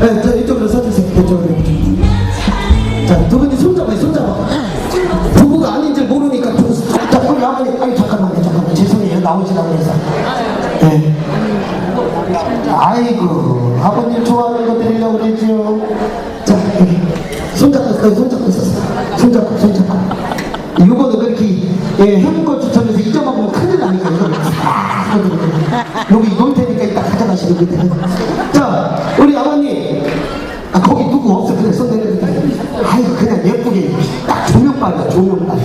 네, 저 이쪽으로 서주세요. 이쪽으로. 자, 두 분이 손잡아요, 손잡아. 부부가 아닌 줄 모르니까 두 자, 우리 아버님, 아니, 잠깐만요, 잠깐만. 죄송해요. 나오시라고 해서. 네. 아이고, 아버님 좋아하는 거 드리려고 그랬죠. 자. 손잡고, 어, 손잡고 있었어. 손잡고, 손잡고. 이거는 그렇게, 예, 걸 추천해서 잊어먹으면 큰일 나니까, 이거. 아, 여기 놓을 테니까 이따 가져가시면 돼요. 자, 우리 아버님. 아, 거기 누구 없어. 그냥 손 내려도 돼. 아이고, 그냥 예쁘게. 딱 조명빨.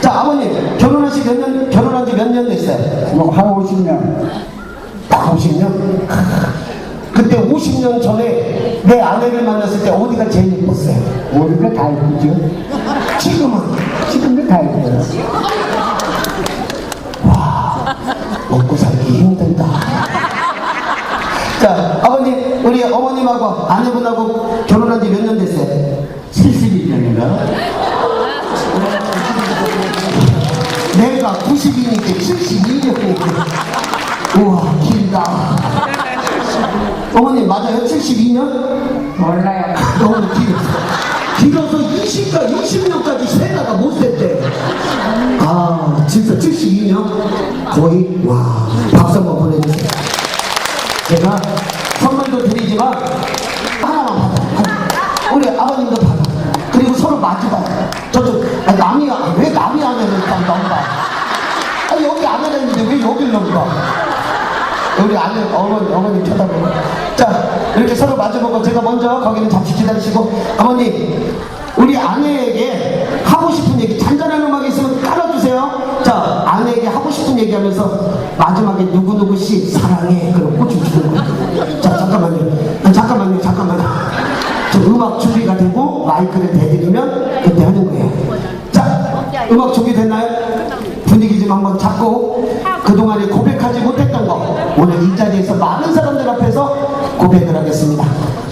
자, 아버님. 결혼하시 몇 년, 결혼한 지 몇 년 됐어요? 뭐 한 50년 딱 50년? 그때 50년 전에 내 아내를 만났을 때 어디가 제일 예뻤어요? 모든 게다 예쁘죠 지금은 지금도 다 예뻐요 먹고 살기 힘들다. 자, 아버님, 우리 어머님하고 아내분하고 결혼한 지 몇 년 됐어요? 71년인가 내가 90이니까 72년이니까. 우와, 길다. 어머님, 맞아요? 72년? 몰라요 너무 길어. 길어서 20까 60년까지 세다가 못 셌대. 아, 진짜 72년? 거의, 와, 박수 한번 보내주세요. 제가 선물도 드리지만, 하나만 받아. 우리 아버님도 받아. 왜 여길 넘봐. 우리 아내 어머니 어머니 쳐다보고. 자 이렇게 서로 마주보고 제가 먼저 거기는 잠시 기다리시고 어머니 우리 아내에게 하고 싶은 얘기 잔잔한 음악이 있으면 깔아주세요. 자 아내에게 하고 싶은 얘기하면서 마지막에 누구 누구 씨 사랑해. 그럼 꽃을 주는 거예요. 자 잠깐만요. 아, 잠깐만요. 잠깐만요. 저 음악 준비가 되고 마이크를 대드리 고백을 하겠습니다.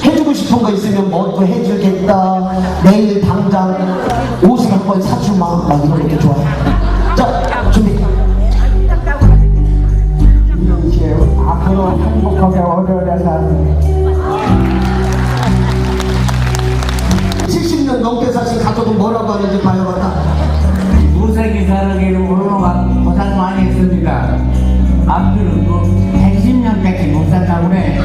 해주고 싶은 거 있으면 뭐또 해주겠다. 내일 당장 옷을 한 번 사주마. 막 이런 것도 좋아요 자 준비. 이제 앞으로 행복하게 오래오래 사는 70년 넘게 사신 가족은 뭐라고 하는지 봐야겠다. 무색이 살기를 모르는 고생 많이 했습니다. 앞으로 뭐 110년까지 못 산다고 그래.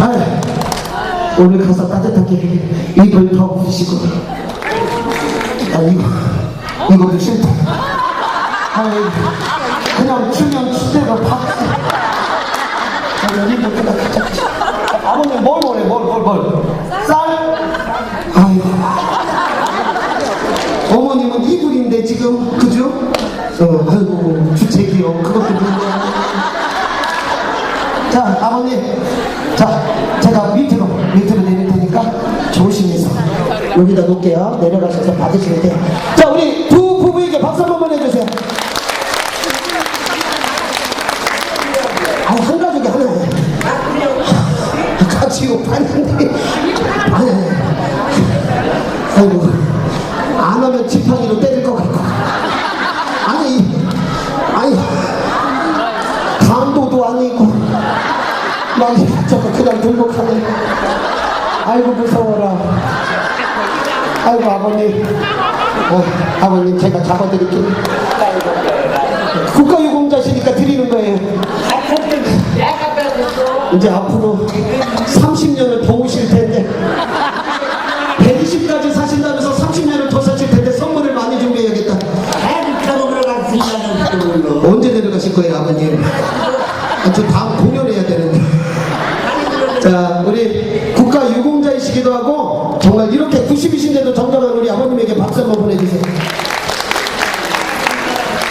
아, 오늘 가서 따뜻하게 입을 덮으시고. 아, 이거, 이거도 싫다. 아, 그냥 추면 추대로 박수. 아, 입을 끄덕끄덕. 아버님 뭘 원해, 뭘, 뭘, 뭘. 쌀? 아이고. 어머님은 이불인데 지금 그죠? 어, 아이고 주책이요 그것도 문제야 자 아버님 여기다 놓을게요. 내려가셔서 받으시면 돼요. 자 우리 두 부부에게 박수 한 번만 해주세요. 아니 한 가족이 하나예요 이거 봤는데. 아니 아니 아이고 안 하면 지팡이로 때릴 것 같고. 아니 아니 감도도 아니고. 막 저거 그냥 들고 가네. 아이고 무서워라 아이고 아버님. 어, 아버님 제가 잡아드릴게요. 국가유공자시니까 드리는 거예요. 이제 앞으로 30년을 더 오실 텐데 120까지 사신다면서 30년을 더 사실 텐데 선물을 많이 준비해야겠다. 언제 데려가실 거예요, 아버님? 아, 저 다음 50이신데도 정답을 우리 아버님에게 박수 한번 보내주세요.